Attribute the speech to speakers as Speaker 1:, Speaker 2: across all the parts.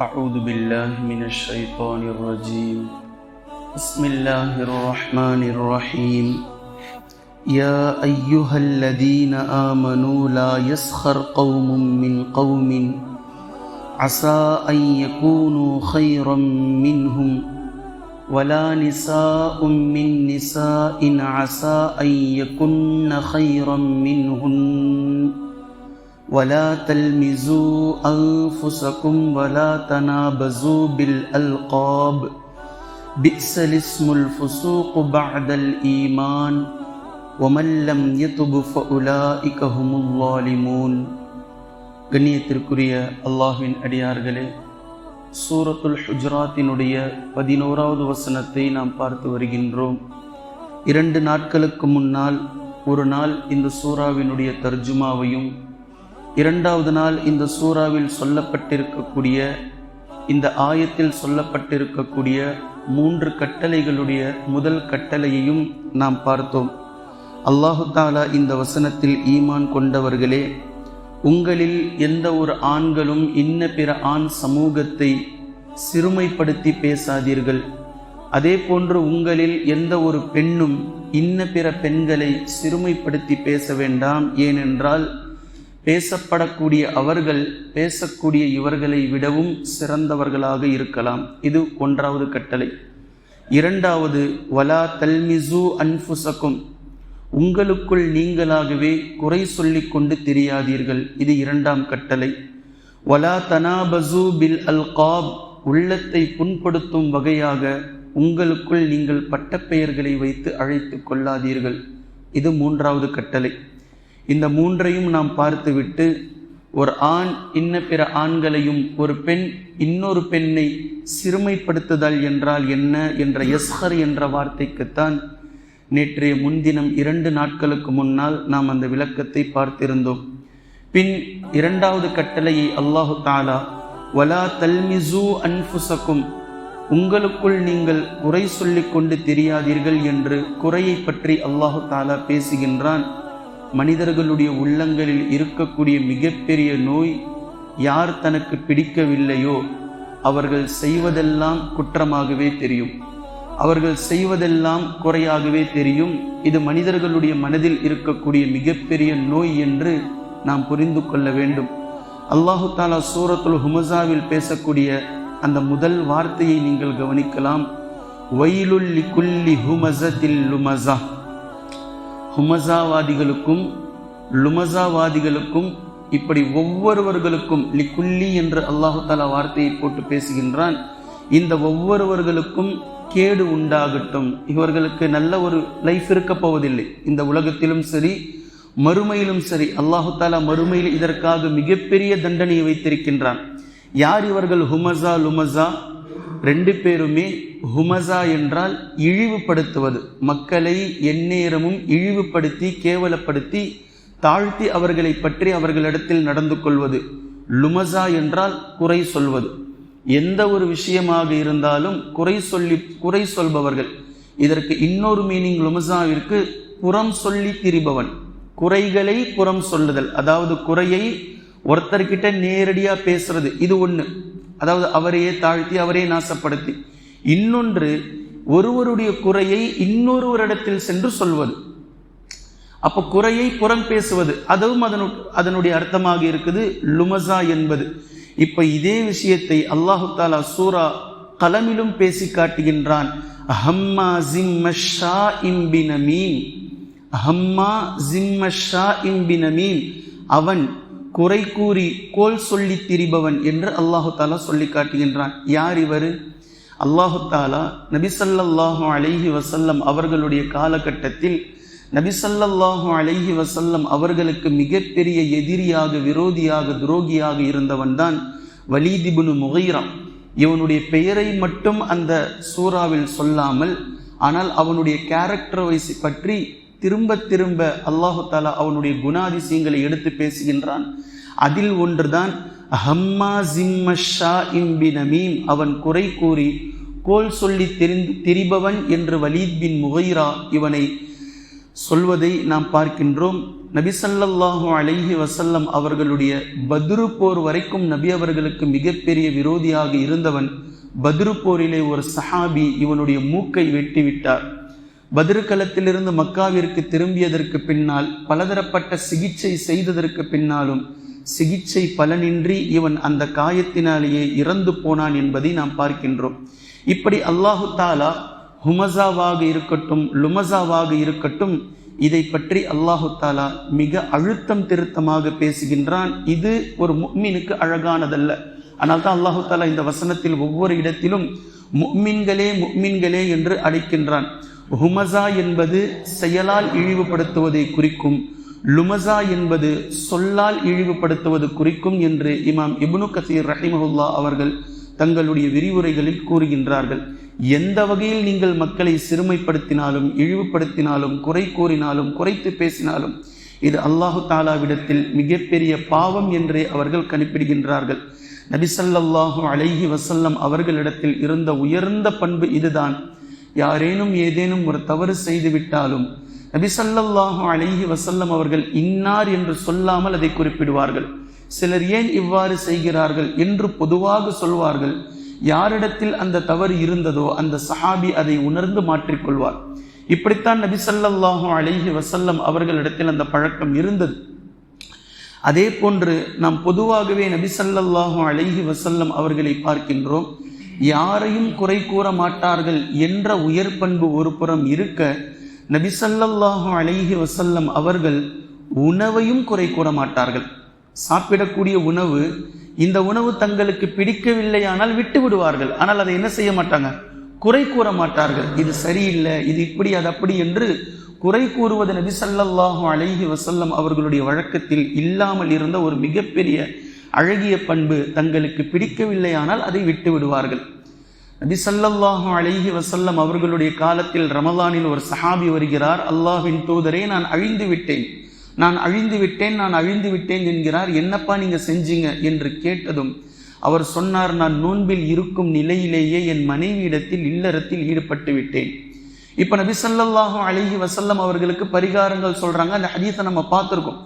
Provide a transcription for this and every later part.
Speaker 1: أعوذ بالله من الشيطان الرجيم بسم الله الرحمن الرحيم يا أيها الذين آمنوا لا يسخر قوم من قوم عسى أن يكونوا خيرا منهم ولا نساء من نساء عسى أن يكن خيرا منهن ولا تلمزوا أنفسكم ولا تنابزوا بالألقاب بئس الاسم الفسوق بعد الإيمان ومن لم يتب فأولئك هم الظالمون الله கண்ணியத்திற்குரிய அல்லாஹின் அடியார்களே சூரத்துல் ஹுஜராத்தினுடைய பதினோராவது வசனத்தை நாம் பார்த்து வருகின்றோம் இரண்டு நாட்களுக்கு முன்னால் ஒரு நாள் இந்த சூறாவினுடைய தர்ஜுமாவையும் இரண்டாவது நாள் இந்த சூறாவில் சொல்லப்பட்டிருக்கக்கூடிய இந்த ஆயத்தில் சொல்லப்பட்டிருக்கக்கூடிய மூன்று கட்டளைகளுடைய முதல் கட்டளையையும் நாம் பார்த்தோம் அல்லாஹு தாலா இந்த வசனத்தில் ஈமான் கொண்டவர்களே உங்களில் எந்த ஒரு ஆண்களும் இன்ன பிற ஆண் சமூகத்தை சிறுமைப்படுத்தி பேசாதீர்கள் அதே போன்று உங்களில் எந்த ஒரு பெண்ணும் இன்ன பிற பெண்களை சிறுமைப்படுத்தி பேச வேண்டாம் ஏனென்றால் பேசப்படக்கூடிய அவர்கள் பேசக்கூடிய இவர்களை விடவும் சிறந்தவர்களாக இருக்கலாம் இது ஒன்றாவது கட்டளை இரண்டாவது வலா தல்மிசு அன்புசக்கும் உங்களுக்குள் நீங்களாகவே குறை சொல்லி கொண்டு தெரியாதீர்கள் இது இரண்டாம் கட்டளை வலா தனாபசு பில் அல்காப் உள்ளத்தை புண்படுத்தும் வகையாக உங்களுக்குள் நீங்கள் பட்டப்பெயர்களை வைத்து அழைத்து கொள்ளாதீர்கள் இது மூன்றாவது கட்டளை இந்த மூன்றையும் நாம் பார்த்துவிட்டு ஒரு ஆண் இன்ன பிற ஆண்களையும் ஒரு பெண் இன்னொரு பெண்ணை சிறுமைப்படுத்துதல் என்றால் என்ன என்ற எஸ்ஹர் என்ற வார்த்தைக்குத்தான் நேற்றைய முன்தினம் இரண்டு நாட்களுக்கு முன்னால் நாம் அந்த விளக்கத்தை பார்த்திருந்தோம் பின் இரண்டாவது கட்டளையை அல்லாஹு தாலா வலா தல்மிசு அன்புசக்கும் உங்களுக்குள் நீங்கள் குறை சொல்லிக் கொண்டு தெரியாதீர்கள் என்று குறையை பற்றி அல்லாஹு தாலா பேசுகின்றான் மனிதர்களுடைய உள்ளங்களில் இருக்கக்கூடிய மிகப்பெரிய நோய் யார் தனக்கு பிடிக்கவில்லையோ அவர்கள் செய்வதெல்லாம் குற்றமாகவே தெரியும் அவர்கள் செய்வதெல்லாம் குறையாகவே தெரியும் இது மனிதர்களுடைய மனதில் இருக்கக்கூடிய மிகப்பெரிய நோய் என்று நாம் புரிந்து கொள்ள வேண்டும் அல்லாஹு தாலா சூரத்துல் ஹுமசாவில் பேசக்கூடிய அந்த முதல் வார்த்தையை நீங்கள் கவனிக்கலாம் வயலுல்லி குல்லி ஹுமசத்தில் லுமசா ஹுமசாவாதிகளுக்கும் லுமசாவாதிகளுக்கும் இப்படி ஒவ்வொருவர்களுக்கும் லிக்குல்லி என்று அல்லாஹு தாலா வார்த்தையை போட்டு பேசுகின்றான் இந்த ஒவ்வொருவர்களுக்கும் கேடு உண்டாகட்டும் இவர்களுக்கு நல்ல ஒரு லைஃப் இருக்க போவதில்லை இந்த உலகத்திலும் சரி மறுமையிலும் சரி அல்லாஹு தாலா மறுமையில் இதற்காக மிகப்பெரிய தண்டனையை வைத்திருக்கின்றான் யார் இவர்கள் ஹுமசா லுமசா ரெண்டு பேருமே ஹுமசா என்றால் இழிவுபடுத்துவது மக்களை எந்நேரமும் இழிவுபடுத்தி கேவலப்படுத்தி தாழ்த்தி அவர்களை பற்றி அவர்களிடத்தில் நடந்து கொள்வது லுமசா என்றால் குறை சொல்வது எந்த ஒரு விஷயமாக இருந்தாலும் குறை சொல்லி குறை சொல்பவர்கள் இதற்கு இன்னொரு மீனிங் லுமசாவிற்கு புறம் சொல்லி திரிபவன் குறைகளை புறம் சொல்லுதல் அதாவது குறையை ஒருத்தர்கிட்ட நேரடியாக பேசுறது இது ஒன்று அதாவது அவரையே தாழ்த்தி அவரே நாசப்படுத்தி இன்னொன்று ஒருவருடைய குறையை இன்னொருவரிடத்தில் சென்று சொல்வது அப்போ குறையை புறம் பேசுவது அதுவும் அதனு அதனுடைய அர்த்தமாக இருக்குது லுமசா என்பது இப்போ இதே விஷயத்தை அல்லாஹு தாலா சூரா கலமிலும் பேசி காட்டுகின்றான் ஜிம்மஷா அவன் குறை கூறி கோல் சொல்லி திரிபவன் என்று அல்லாஹு தாலா சொல்லி காட்டுகின்றான் யார் இவர் அல்லாஹு தாலா நபிசல்லாஹு அலைஹி வசல்லம் அவர்களுடைய காலகட்டத்தில் நபிசல்லாஹு அலைஹி வசல்லம் அவர்களுக்கு மிகப்பெரிய எதிரியாக விரோதியாக துரோகியாக இருந்தவன் தான் வலிதிபுனு முகைரா இவனுடைய பெயரை மட்டும் அந்த சூறாவில் சொல்லாமல் ஆனால் அவனுடைய கேரக்டர் வைஸ் பற்றி திரும்ப திரும்ப அல்லாஹு தாலா அவனுடைய குணாதிசயங்களை எடுத்து பேசுகின்றான் அதில் ஒன்றுதான் அவன் குறை கூறி கோல் சொல்லி தெரிந்து திரிபவன் என்று வலீத் பின் முகைரா இவனை சொல்வதை நாம் பார்க்கின்றோம் சல்லாஹு அலஹி வசல்லம் அவர்களுடைய பத்ரு போர் வரைக்கும் நபி அவர்களுக்கு மிகப்பெரிய விரோதியாக இருந்தவன் பத்ரு போரிலே ஒரு சஹாபி இவனுடைய மூக்கை வெட்டிவிட்டார் பதிர்களத்திலிருந்து மக்காவிற்கு திரும்பியதற்கு பின்னால் பலதரப்பட்ட சிகிச்சை செய்ததற்கு பின்னாலும் சிகிச்சை பலனின்றி இவன் அந்த காயத்தினாலேயே இறந்து போனான் என்பதை நாம் பார்க்கின்றோம் இப்படி அல்லாஹு தாலா ஹுமசாவாக இருக்கட்டும் லுமசாவாக இருக்கட்டும் இதை பற்றி அல்லாஹு தாலா மிக அழுத்தம் திருத்தமாக பேசுகின்றான் இது ஒரு முக்மீனுக்கு அழகானதல்ல ஆனால் தான் அல்லாஹு தாலா இந்த வசனத்தில் ஒவ்வொரு இடத்திலும் முக்மீன்களே முக்மீன்களே என்று அழைக்கின்றான் ஹுமசா என்பது செயலால் இழிவுபடுத்துவதை குறிக்கும் லுமசா என்பது சொல்லால் இழிவுபடுத்துவது குறிக்கும் என்று இமாம் இபுனு கசீர் ரஹிமஹுல்லா அவர்கள் தங்களுடைய விரிவுரைகளில் கூறுகின்றார்கள் எந்த வகையில் நீங்கள் மக்களை சிறுமைப்படுத்தினாலும் இழிவுபடுத்தினாலும் குறை கூறினாலும் குறைத்து பேசினாலும் இது அல்லாஹு தாலாவிடத்தில் மிகப்பெரிய பாவம் என்றே அவர்கள் கணிப்பிடுகின்றார்கள் நபிசல்லாஹு அலைஹி வசல்லம் அவர்களிடத்தில் இருந்த உயர்ந்த பண்பு இதுதான் யாரேனும் ஏதேனும் ஒரு தவறு செய்துவிட்டாலும் நபிசல்லாஹு அழகி வசல்லம் அவர்கள் இன்னார் என்று சொல்லாமல் அதை குறிப்பிடுவார்கள் சிலர் ஏன் இவ்வாறு செய்கிறார்கள் என்று பொதுவாக சொல்வார்கள் யாரிடத்தில் அந்த தவறு இருந்ததோ அந்த சஹாபி அதை உணர்ந்து மாற்றிக்கொள்வார் இப்படித்தான் நபிசல்லாஹு அழகி வசல்லம் அவர்களிடத்தில் அந்த பழக்கம் இருந்தது அதே போன்று நாம் பொதுவாகவே நபிசல்லாஹு அழகி வசல்லம் அவர்களை பார்க்கின்றோம் யாரையும் குறை கூற மாட்டார்கள் என்ற உயர் பண்பு ஒரு புறம் இருக்க நபிசல்லாஹு அலைஹி வசல்லம் அவர்கள் உணவையும் குறை கூற மாட்டார்கள் சாப்பிடக்கூடிய உணவு இந்த உணவு தங்களுக்கு பிடிக்கவில்லை ஆனால் விட்டு விடுவார்கள் ஆனால் அதை என்ன செய்ய மாட்டாங்க குறை கூற மாட்டார்கள் இது சரியில்லை இது இப்படி அது அப்படி என்று குறை கூறுவது நபி சல்லாஹூ அலைஹி வசல்லம் அவர்களுடைய வழக்கத்தில் இல்லாமல் இருந்த ஒரு மிகப்பெரிய அழகிய பண்பு தங்களுக்கு பிடிக்கவில்லையானால் அதை விட்டு விடுவார்கள் நபி சல்லாஹு அழகி வசல்லம் அவர்களுடைய காலத்தில் ரமதானில் ஒரு சஹாபி வருகிறார் அல்லாஹின் தூதரே நான் அழிந்து விட்டேன் நான் அழிந்து விட்டேன் நான் அழிந்து விட்டேன் என்கிறார் என்னப்பா நீங்கள் செஞ்சீங்க என்று கேட்டதும் அவர் சொன்னார் நான் நோன்பில் இருக்கும் நிலையிலேயே என் மனைவியிடத்தில் இல்லறத்தில் ஈடுபட்டு விட்டேன் இப்போ நபி சல்லாஹு அழகி வசல்லம் அவர்களுக்கு பரிகாரங்கள் சொல்கிறாங்க அந்த ஹதீஸை நம்ம பார்த்துருக்கோம்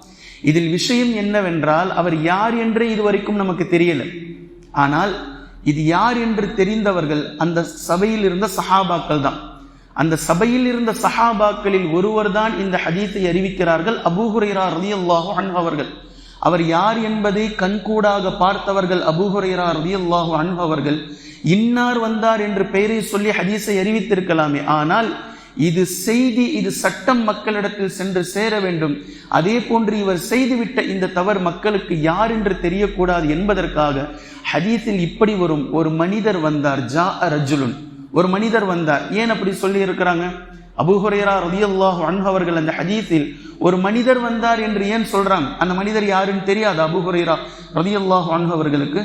Speaker 1: இதில் விஷயம் என்னவென்றால் அவர் யார் என்றே இதுவரைக்கும் நமக்கு தெரியல ஆனால் இது யார் என்று தெரிந்தவர்கள் அந்த சபையில் இருந்த சஹாபாக்கள் தான் அந்த சபையில் இருந்த சஹாபாக்களில் ஒருவர் தான் இந்த ஹதீத்தை அறிவிக்கிறார்கள் அபூஹுரைரா ரதி அல்லாஹு அன்ஹு அவர்கள் அவர் யார் என்பதை கண்கூடாக பார்த்தவர்கள் அபூஹுரைரா ரதி அல்லாஹு அன்ஹு அவர்கள் இன்னார் வந்தார் என்று பெயரை சொல்லி ஹதீஸை அறிவித்திருக்கலாமே ஆனால் இது செய்தி இது சட்டம் மக்களிடத்தில் சென்று சேர வேண்டும் அதே போன்று இவர் செய்துவிட்ட இந்த தவறு மக்களுக்கு யார் என்று தெரியக்கூடாது என்பதற்காக ஹதீஸில் இப்படி வரும் ஒரு மனிதர் வந்தார் ஜா ரஜுலுன் ஒரு மனிதர் வந்தார் ஏன் அப்படி சொல்லி இருக்கிறாங்க அபுஹுரேரா ரதியுல்லாஹ் அன்ஹவர்கள் அந்த ஹதீஸில் ஒரு மனிதர் வந்தார் என்று ஏன் சொல்றாங்க அந்த மனிதர் யாருன்னு தெரியாது அபுஹுரேரா ரதியுல்லாஹ் அன்ஹவர்களுக்கு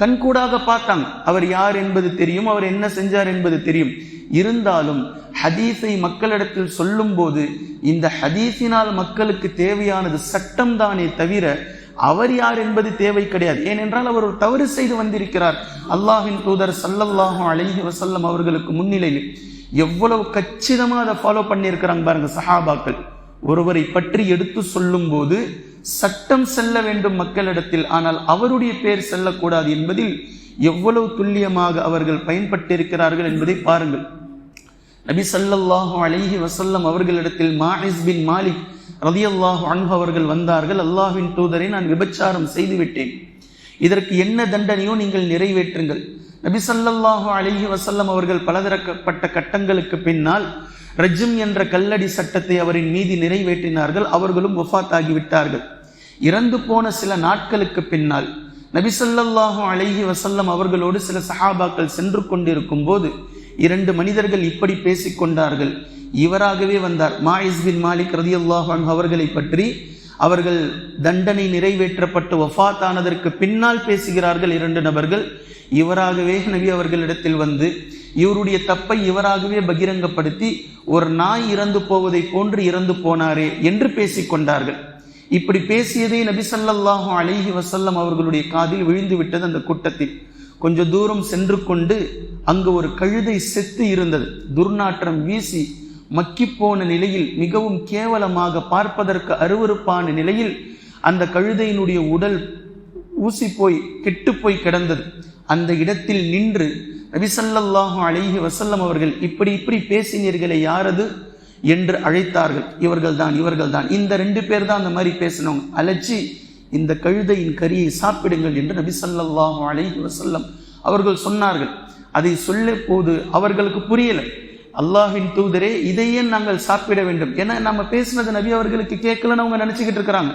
Speaker 1: கண்கூடாக பார்த்தாங்க அவர் யார் என்பது தெரியும் அவர் என்ன செஞ்சார் என்பது தெரியும் இருந்தாலும் ஹதீஸை மக்களிடத்தில் சொல்லும்போது இந்த ஹதீஸினால் மக்களுக்கு தேவையானது சட்டம் தானே தவிர அவர் யார் என்பது தேவை கிடையாது ஏனென்றால் அவர் ஒரு தவறு செய்து வந்திருக்கிறார் அல்லாஹின் தூதர் சல்லல்லாஹும் அழகி வசல்லம் அவர்களுக்கு முன்னிலையில் எவ்வளவு கச்சிதமாக அதை ஃபாலோ பண்ணியிருக்கிறாங்க பாருங்க சஹாபாக்கள் ஒருவரை பற்றி எடுத்து சொல்லும் போது சட்டம் செல்ல வேண்டும் மக்களிடத்தில் ஆனால் அவருடைய பெயர் செல்லக்கூடாது என்பதில் எவ்வளவு துல்லியமாக அவர்கள் பயன்பட்டிருக்கிறார்கள் என்பதை பாருங்கள் நபி சல்லல்லாஹு அலிஹி வசல்லம் அவர்களிடத்தில் மாஹிஸ் பின் மாலிக் ரதியல்லாஹு அன்பு அவர்கள் வந்தார்கள் அல்லாஹின் தூதரை நான் விபச்சாரம் செய்து விட்டேன் இதற்கு என்ன தண்டனையோ நீங்கள் நிறைவேற்றுங்கள் நபி சல்லல்லாஹு அலிஹி வசல்லம் அவர்கள் பலதரப்பட்ட கட்டங்களுக்கு பின்னால் ரஜிம் என்ற கல்லடி சட்டத்தை அவரின் மீது நிறைவேற்றினார்கள் அவர்களும் ஒஃபாத் ஆகிவிட்டார்கள் இறந்து போன சில நாட்களுக்கு பின்னால் நபிசல்லாஹு அழகி வசல்லம் அவர்களோடு சில சஹாபாக்கள் சென்று கொண்டிருக்கும் போது இரண்டு மனிதர்கள் இப்படி பேசிக்கொண்டார்கள் இவராகவே வந்தார் மாயிஸ் பின் மாலிக் அல்லாஹான் அவர்களை பற்றி அவர்கள் தண்டனை நிறைவேற்றப்பட்டு வஃபாத்தானதற்கு பின்னால் பேசுகிறார்கள் இரண்டு நபர்கள் இவராகவே நபி அவர்களிடத்தில் வந்து இவருடைய தப்பை இவராகவே பகிரங்கப்படுத்தி ஒரு நாய் இறந்து போவதை போன்று இறந்து போனாரே என்று பேசிக்கொண்டார்கள் இப்படி பேசியதே நபி சல்லாஹூ அலிஹி வசல்லம் அவர்களுடைய காதில் விழுந்து விட்டது அந்த கூட்டத்தில் கொஞ்ச தூரம் சென்று கொண்டு அங்கு ஒரு கழுதை செத்து இருந்தது துர்நாற்றம் வீசி மக்கிப்போன நிலையில் மிகவும் கேவலமாக பார்ப்பதற்கு அருவறுப்பான நிலையில் அந்த கழுதையினுடைய உடல் ஊசி போய் கெட்டு போய் கிடந்தது அந்த இடத்தில் நின்று நபிசல்லாஹு அழகி வசல்லம் அவர்கள் இப்படி இப்படி பேசினீர்களே யாரது என்று அழைத்தார்கள் இவர்கள் தான் இவர்கள் தான் இந்த ரெண்டு பேர் தான் அந்த மாதிரி பேசினவங்க அழைச்சி இந்த கழுதையின் கரியை சாப்பிடுங்கள் என்று நபி சல்லாஹூ அலைஹி வசல்லம் அவர்கள் சொன்னார்கள் அதை சொல்ல போது அவர்களுக்கு புரியலை அல்லாஹின் தூதரே இதையே நாங்கள் சாப்பிட வேண்டும் ஏன்னா நம்ம பேசுனது நபி அவர்களுக்கு கேட்கலன்னு அவங்க நினச்சிக்கிட்டு இருக்கிறாங்க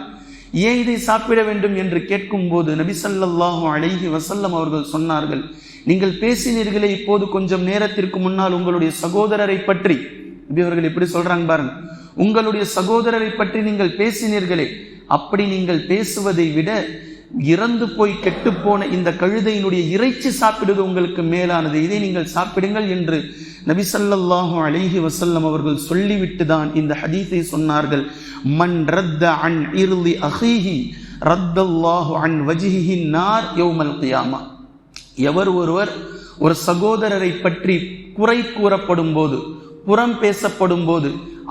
Speaker 1: ஏன் இதை சாப்பிட வேண்டும் என்று கேட்கும்போது நபி சல்லாஹூ அழகி வசல்லம் அவர்கள் சொன்னார்கள் நீங்கள் பேசினீர்களே இப்போது கொஞ்சம் நேரத்திற்கு முன்னால் உங்களுடைய சகோதரரை பற்றி நபி அவர்கள் எப்படி சொல்றாங்க பாருங்க உங்களுடைய சகோதரரை பற்றி நீங்கள் பேசினீர்களே அப்படி நீங்கள் பேசுவதை விட இறந்து போய் கெட்டுப்போன இந்த கழுதையினுடைய இறைச்சி சாப்பிடுவது உங்களுக்கு மேலானது இதை நீங்கள் சாப்பிடுங்கள் என்று நபிசல்லாஹு அலிஹி வசல்லம் அவர்கள் சொல்லிவிட்டு தான் இந்த ஹதீஸை சொன்னார்கள் மண் ரத்த அன் இறுதி அஹிஹி ரத்தல்லாஹு அன் வஜிஹி நார் யோமல் கியாமா எவர் ஒருவர் ஒரு சகோதரரை பற்றி குறை கூறப்படும் போது புறம் பேசப்படும் போது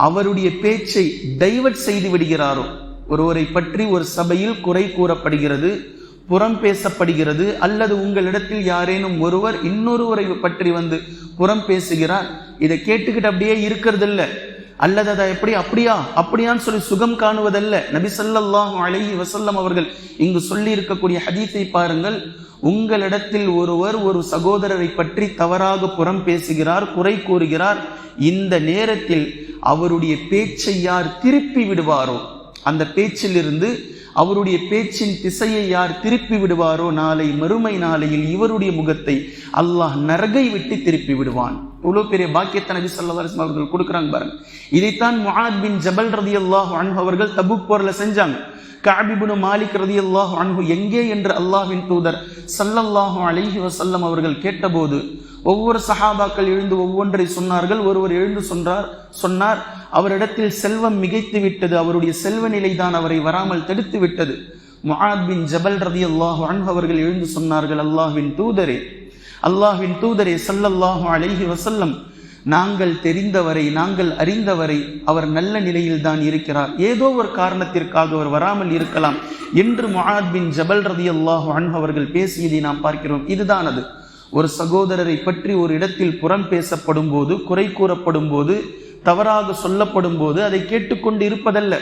Speaker 1: அவருடைய பேச்சை டைவர்ட் செய்து விடுகிறாரோ ஒருவரை பற்றி ஒரு சபையில் குறை கூறப்படுகிறது புறம் பேசப்படுகிறது அல்லது உங்களிடத்தில் யாரேனும் ஒருவர் இன்னொருவரை பற்றி வந்து புறம் பேசுகிறார் இதை கேட்டுக்கிட்டு அப்படியே இருக்கிறதில்ல அல்லது அதை எப்படி அப்படியா அப்படியான்னு சொல்லி சுகம் காணுவதல்ல நபி சொல்லாஹு அழகி வசல்லம் அவர்கள் இங்கு சொல்லி இருக்கக்கூடிய ஹதீஸை பாருங்கள் உங்களிடத்தில் ஒருவர் ஒரு சகோதரரை பற்றி தவறாக புறம் பேசுகிறார் குறை கூறுகிறார் இந்த நேரத்தில் அவருடைய பேச்சை யார் திருப்பி விடுவாரோ அந்த பேச்சிலிருந்து அவருடைய பேச்சின் திசையை யார் திருப்பி விடுவாரோ நாளை மறுமை நாளையில் இவருடைய முகத்தை அல்லாஹ் நரகை விட்டு திருப்பி விடுவான் இவ்வளோ பெரிய பாக்கியத்தை நபி சல்லா அவர்கள் கொடுக்குறாங்க பாருங்க இதைத்தான் முஹாத் பின் ஜபல் ரதி அல்லாஹ் அவர்கள் தபு போரில் செஞ்சாங்க காபிபுனு மாலிக் ரதி அல்லாஹ் அன்பு எங்கே என்று அல்லாஹின் தூதர் சல்லல்லாஹு அலிஹி வசல்லம் அவர்கள் கேட்டபோது ஒவ்வொரு சஹாபாக்கள் எழுந்து ஒவ்வொன்றை சொன்னார்கள் ஒருவர் எழுந்து சொன்னார் சொன்னார் அவரிடத்தில் செல்வம் மிகைத்து விட்டது அவருடைய செல்வ நிலை தான் அவரை வராமல் தடுத்து விட்டது பின் ஜபல் ரதி அல்லாஹ் அவர்கள் எழுந்து சொன்னார்கள் அல்லாஹ்வின் தூதரே அல்லாஹ்வின் தூதரே சல்லல்லாஹு அழகி வசல்லம் நாங்கள் தெரிந்தவரை நாங்கள் அறிந்தவரை அவர் நல்ல நிலையில் தான் இருக்கிறார் ஏதோ ஒரு காரணத்திற்காக அவர் வராமல் இருக்கலாம் என்று முஹாத் பின் ஜபல் ரதி அல்லாஹு அவர்கள் பேசியதை நாம் பார்க்கிறோம் இதுதான் அது ஒரு சகோதரரை பற்றி ஒரு இடத்தில் புறம் பேசப்படும் போது குறை கூறப்படும் போது தவறாக சொல்லப்படும் போது அதை கேட்டுக்கொண்டு இருப்பதல்ல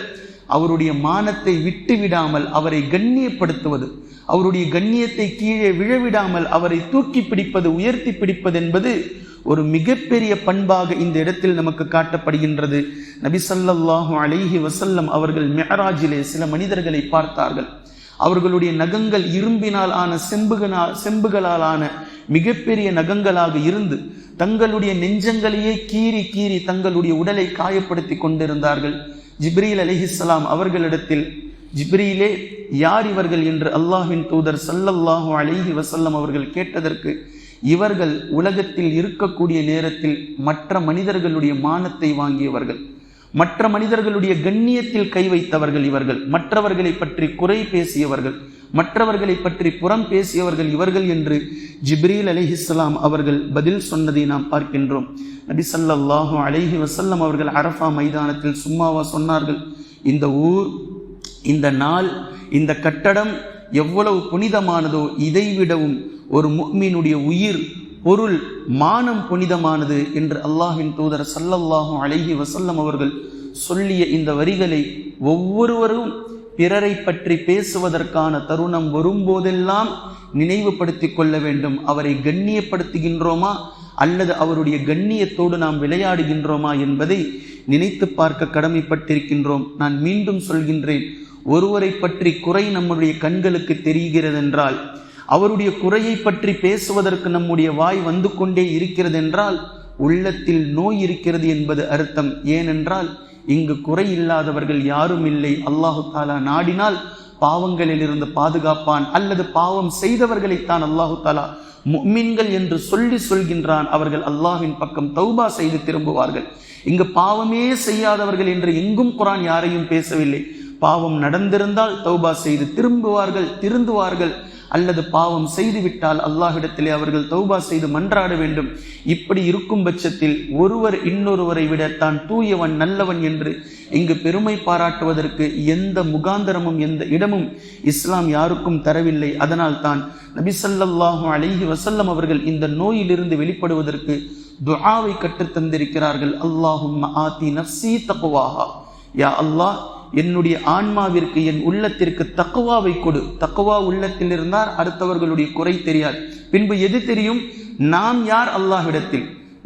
Speaker 1: அவருடைய மானத்தை விட்டு விடாமல் அவரை கண்ணியப்படுத்துவது அவருடைய கண்ணியத்தை கீழே விழவிடாமல் அவரை தூக்கி பிடிப்பது உயர்த்தி பிடிப்பது என்பது ஒரு மிகப்பெரிய பண்பாக இந்த இடத்தில் நமக்கு காட்டப்படுகின்றது நபிசல்லாஹு அலைஹி வசல்லம் அவர்கள் மெஹராஜிலே சில மனிதர்களை பார்த்தார்கள் அவர்களுடைய நகங்கள் இரும்பினால் ஆன செம்புகளால் செம்புகளால் ஆன மிகப்பெரிய நகங்களாக இருந்து தங்களுடைய நெஞ்சங்களையே கீறி கீறி தங்களுடைய உடலை காயப்படுத்தி கொண்டிருந்தார்கள் ஜிப்ரீல் அலிஹிஸ்லாம் அவர்களிடத்தில் ஜிப்ரீலே யார் இவர்கள் என்று அல்லாஹின் தூதர் சல்லல்லாஹு அலிஹி வசல்லம் அவர்கள் கேட்டதற்கு இவர்கள் உலகத்தில் இருக்கக்கூடிய நேரத்தில் மற்ற மனிதர்களுடைய மானத்தை வாங்கியவர்கள் மற்ற மனிதர்களுடைய கண்ணியத்தில் கை வைத்தவர்கள் இவர்கள் மற்றவர்களை பற்றி குறை பேசியவர்கள் மற்றவர்களை பற்றி புறம் பேசியவர்கள் இவர்கள் என்று ஜிப்ரீல் அலிஹிஸ்லாம் அவர்கள் பதில் சொன்னதை நாம் பார்க்கின்றோம் நபி சல்லாஹூ அலஹி வசல்லம் அவர்கள் அரஃபா மைதானத்தில் சும்மாவா சொன்னார்கள் இந்த ஊர் இந்த நாள் இந்த கட்டடம் எவ்வளவு புனிதமானதோ இதைவிடவும் ஒரு முக்மீனுடைய உயிர் பொருள் மானம் புனிதமானது என்று அல்லாஹின் தூதர் சல்லல்லாஹும் அழகி வசல்லம் அவர்கள் சொல்லிய இந்த வரிகளை ஒவ்வொருவரும் பிறரை பற்றி பேசுவதற்கான தருணம் வரும்போதெல்லாம் நினைவுபடுத்தி கொள்ள வேண்டும் அவரை கண்ணியப்படுத்துகின்றோமா அல்லது அவருடைய கண்ணியத்தோடு நாம் விளையாடுகின்றோமா என்பதை நினைத்து பார்க்க கடமைப்பட்டிருக்கின்றோம் நான் மீண்டும் சொல்கின்றேன் ஒருவரை பற்றி குறை நம்முடைய கண்களுக்கு தெரிகிறது என்றால் அவருடைய குறையை பற்றி பேசுவதற்கு நம்முடைய வாய் வந்து கொண்டே இருக்கிறது என்றால் உள்ளத்தில் நோய் இருக்கிறது என்பது அர்த்தம் ஏனென்றால் இங்கு குறை இல்லாதவர்கள் யாரும் இல்லை அல்லாஹு தாலா நாடினால் பாவங்களில் இருந்து பாதுகாப்பான் அல்லது பாவம் செய்தவர்களைத்தான் அல்லாஹு தாலா மின்கள் என்று சொல்லி சொல்கின்றான் அவர்கள் அல்லாஹின் பக்கம் தௌபா செய்து திரும்புவார்கள் இங்கு பாவமே செய்யாதவர்கள் என்று எங்கும் குரான் யாரையும் பேசவில்லை பாவம் நடந்திருந்தால் தௌபா செய்து திரும்புவார்கள் திருந்துவார்கள் அல்லது பாவம் செய்துவிட்டால் அல்லாஹிடத்திலே அவர்கள் தௌபா செய்து மன்றாட வேண்டும் இப்படி இருக்கும் பட்சத்தில் ஒருவர் இன்னொருவரை விட தான் தூயவன் நல்லவன் என்று இங்கு பெருமை பாராட்டுவதற்கு எந்த முகாந்தரமும் எந்த இடமும் இஸ்லாம் யாருக்கும் தரவில்லை அதனால் தான் நபிசல்லாஹும் அழகி வசல்லம் அவர்கள் இந்த நோயிலிருந்து வெளிப்படுவதற்கு துஹாவை கற்றுத் தந்திருக்கிறார்கள் அல்லாஹும் ஆதி நப்சி யா அல்லாஹ் என்னுடைய ஆன்மாவிற்கு என் உள்ளத்திற்கு தக்குவாவை கொடு தக்குவா உள்ளத்தில் இருந்தால் அடுத்தவர்களுடைய குறை தெரியாது பின்பு எது தெரியும் நாம் யார் அல்லாஹ்விடத்தில்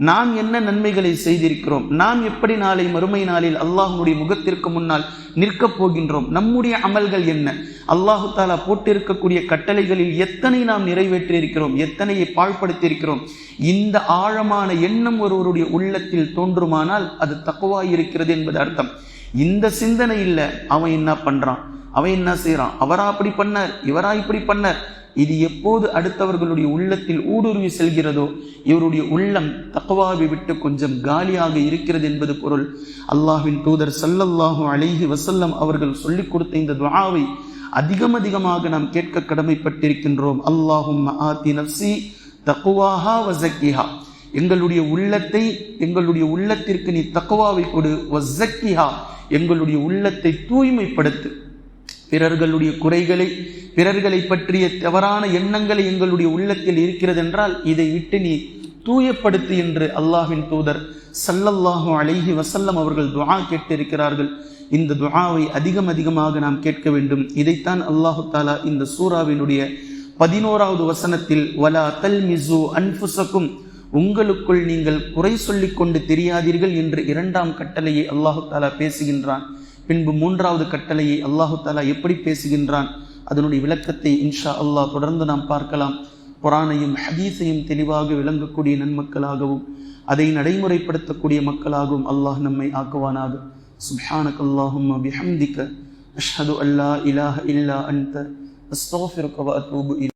Speaker 1: நாம் என்ன நன்மைகளை செய்திருக்கிறோம் நாம் எப்படி நாளை மறுமை நாளில் அல்லாஹுடைய முகத்திற்கு முன்னால் நிற்கப் போகின்றோம் நம்முடைய அமல்கள் என்ன அல்லாஹு தாலா போட்டிருக்கக்கூடிய கட்டளைகளில் எத்தனை நாம் நிறைவேற்றியிருக்கிறோம் எத்தனையை பாழ்படுத்தியிருக்கிறோம் இந்த ஆழமான எண்ணம் ஒருவருடைய உள்ளத்தில் தோன்றுமானால் அது தக்குவாய் இருக்கிறது என்பது அர்த்தம் இந்த சிந்தனை இல்லை அவன் என்ன பண்ணுறான் அவன் என்ன செய்கிறான் அவரா அப்படி பண்ணார் இவரா இப்படி பண்ணார் இது எப்போது அடுத்தவர்களுடைய உள்ளத்தில் ஊடுருவி செல்கிறதோ இவருடைய உள்ளம் தக்குவாவை விட்டு கொஞ்சம் காலியாக இருக்கிறது என்பது பொருள் அல்லாஹின் தூதர் சல்லல்லாஹு அழகி வசல்லம் அவர்கள் சொல்லிக் கொடுத்த இந்த துவாவை அதிகம் அதிகமாக நாம் கேட்க கடமைப்பட்டிருக்கின்றோம் அல்லாஹும் ஆதி நப்சி தக்குவாஹா வசக்கிஹா எங்களுடைய உள்ளத்தை எங்களுடைய உள்ளத்திற்கு நீ தக்குவாவை கொடு வசக்கிஹா எங்களுடைய உள்ளத்தை தூய்மைப்படுத்து பிறர்களுடைய குறைகளை பிறர்களை பற்றிய தவறான எண்ணங்களை எங்களுடைய உள்ளத்தில் இருக்கிறது என்றால் இதை விட்டு நீ தூயப்படுத்து என்று அல்லாஹின் தூதர் சல்லல்லாஹு அழகி வசல்லம் அவர்கள் துவா கேட்டிருக்கிறார்கள் இந்த துவாவை அதிகம் அதிகமாக நாம் கேட்க வேண்டும் இதைத்தான் அல்லாஹு தாலா இந்த சூறாவினுடைய பதினோராவது வசனத்தில் வலா தல் மிசு அன்புசக்கும் உங்களுக்குள் நீங்கள் குறை சொல்லி கொண்டு தெரியாதீர்கள் என்று இரண்டாம் கட்டளையை அல்லாஹு தாலா பேசுகின்றான் பின்பு மூன்றாவது கட்டளையை அல்லாஹு தாலா எப்படி பேசுகின்றான் அதனுடைய விளக்கத்தை இன்ஷா அல்லாஹ் தொடர்ந்து நாம் பார்க்கலாம் புராணையும் ஹதீஸையும் தெளிவாக விளங்கக்கூடிய நன்மக்களாகவும் அதை நடைமுறைப்படுத்தக்கூடிய மக்களாகவும் அல்லாஹ் நம்மை ஆக்குவானாக சுப்ஹானக் அல்லாஹும் பிஹம்திக்க அஷ்ஹது அல்லா இலாஹ இல்லா அன்த அஸ்தாஃபிருக்க வ அத்தூபு